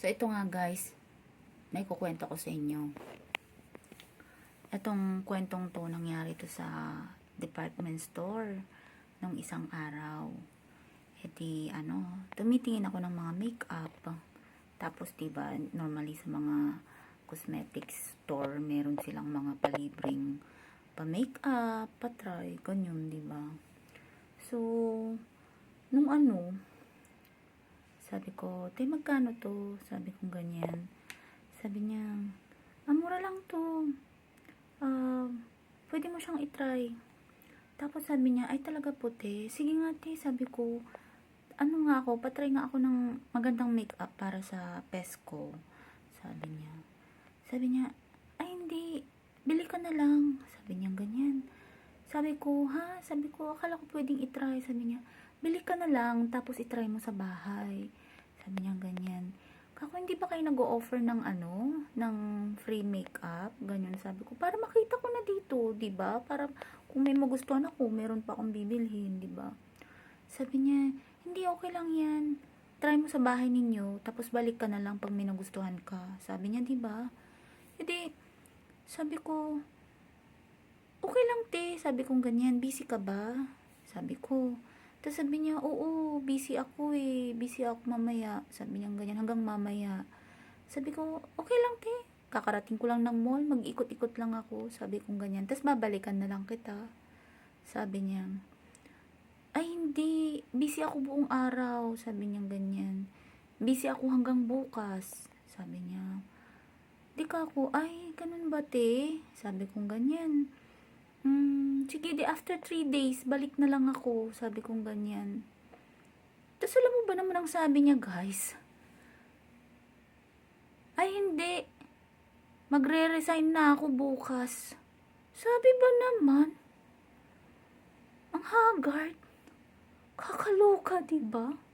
So, ito nga guys, may kukwento ko sa inyo. Itong kwentong to nangyari to sa department store nung isang araw. E di, ano, tumitingin ako ng mga makeup. Tapos, diba, normally sa mga cosmetics store, meron silang mga palibreng pa-makeup, pa-try, ganyan, diba? So, nung ano, sabi ko, te, magkano to? Sabi ko ganyan. Sabi niya, ah, mura lang to. Ah, pwede mo siyang itry. Tapos sabi niya, ay talaga po te. Sige nga te, sabi ko, ano nga ako, patry nga ako ng magandang makeup para sa Pesco. Sabi niya. Sabi niya, ay hindi, bili ka na lang. Sabi niya ganyan. Sabi ko, ha? Sabi ko, akala ko pwedeng itry. Sabi niya, bili ka na lang, tapos itry mo sa bahay. Sabi niya ganyan. Kako, hindi ba kayo nag-o-offer ng ano, ng free makeup? Ganyan sabi ko. Para makita ko na dito, di ba? Para kung may magustuhan ako, meron pa akong bibilhin, di ba? Sabi niya, hindi okay lang yan. Try mo sa bahay ninyo, tapos balik ka na lang pag may nagustuhan ka. Sabi niya, di ba? Hindi, sabi ko, okay lang te, sabi kong ganyan, busy ka ba? Sabi ko, tapos sabi niya, oo, busy ako eh, busy ako mamaya. Sabi niya ganyan, hanggang mamaya. Sabi ko, okay lang te, kakarating ko lang ng mall, mag-ikot-ikot lang ako. Sabi kong ganyan, tapos babalikan na lang kita. Sabi niya, ay hindi, busy ako buong araw. Sabi niya ganyan, busy ako hanggang bukas. Sabi niya, di ka ako, ay, ganun ba te? Sabi kong ganyan. Hmm, sige, di after three days, balik na lang ako. Sabi kong ganyan. Tapos alam mo ba naman ang sabi niya, guys? Ay, hindi. Magre-resign na ako bukas. Sabi ba naman? Ang haggard. Kakaloka, di ba?